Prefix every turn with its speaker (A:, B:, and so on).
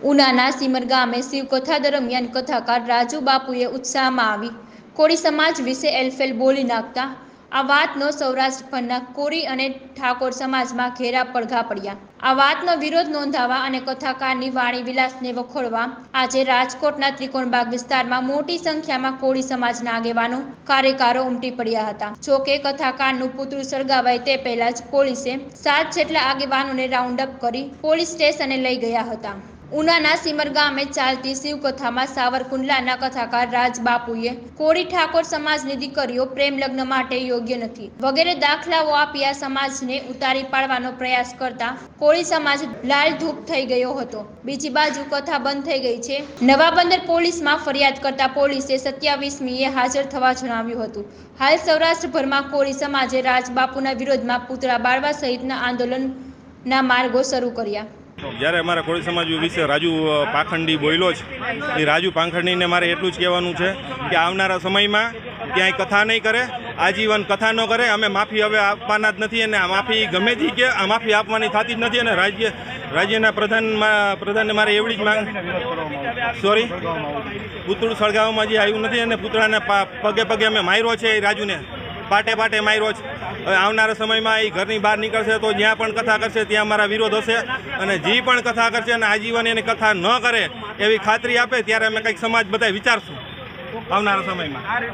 A: ઉનાના simmer ગામે શિવકથા દરમિયાન કથાકાર રાજુ બાપુએ ઉત્સાહમાં આવી. કોળી સમાજ વિશે એલફેલ બોલી નાખતા આ વાતનો સૌરાષ્ટ્રભરના કોરી અને ઠાકોર સમાજમાં ઘેરા પડઘા પડ્યા. આ વાતનો વિરોધ નોંધાવા અને કથાકારની વાણી વિલાસને વખોડવા આજે રાજકોટના ત્રિકોણબાગ વિસ્તારમાં મોટી સંખ્યામાં કોળી સમાજના આગેવાનો કાર્યકારો ઉમટી પડ્યા હતા. જોકે કથાકારનું પુતળું સળગાવાય તે પહેલા જ પોલીસે સાત જેટલા આગેવાનોને રાઉન્ડ અપ કરી પોલીસ સ્ટેશને લઈ ગયા હતા. ઉનાના સિમર ગામે ચાલતી શિવકથામાં સાવરકુંડલાના કથાકાર રાજ બાપુએ કોળી ઠાકોર સમાજની દીકરીઓ પ્રેમ લગ્ન માટે યોગ્ય નથી. વગેરે દાખલાઓ આપી સમાજને ઉતારી પાડવાનો પ્રયાસ કરતા કોળી સમાજ લાલ ધૂપ થઈ ગયો હતો. બીજી બાજુ કથા બંધ થઈ ગઈ છે. નવા બંદર પોલીસમાં ફરિયાદ કરતા પોલીસે સત્યાવીસમીએ હાજર થવા જણાવ્યું હતું. હાલ સૌરાષ્ટ્રભરમાં કોળી સમાજે રાજબાપુના વિરોધમાં પૂતળા બાળવા સહિતના આંદોલનના માર્ગો શરૂ કર્યા.
B: જ્યારે અમારા કોળી સમાજ વિશે રાજુ પાખંડી બોલ્યો છે, એ રાજુ પાખંડીને મારે એટલું જ કહેવાનું છે કે આવનારા સમયમાં ક્યાંય કથા નહીં કરે, આજીવન કથા ન કરે, અમે માફી હવે આપવાના જ નથી અને આ માફી ગમે તે કે, આ માફી આપવાની થતી જ નથી અને રાજ્ય, રાજ્યના પ્રધાનમાં પ્રધાનને મારે એવડી જ માંગ સોરી પુતળું સળગાવવામાં જે આવ્યું નથી અને પુતળાને પગે પગે અમે માર્યો છે એ રાજુને. પાટે પાટે માર્યો છે. હવે આવનારા સમયમાં એ ઘરની બહાર નીકળશે તો જ્યાં પણ કથા કરશે ત્યાં અમારા વિરોધ હશે અને જે પણ કથા કરશે અને આજીવન એની કથા ન કરે એવી ખાતરી આપે ત્યારે અમે કંઈક સમાજ બધા વિચારશું. આવનારા સમયમાં.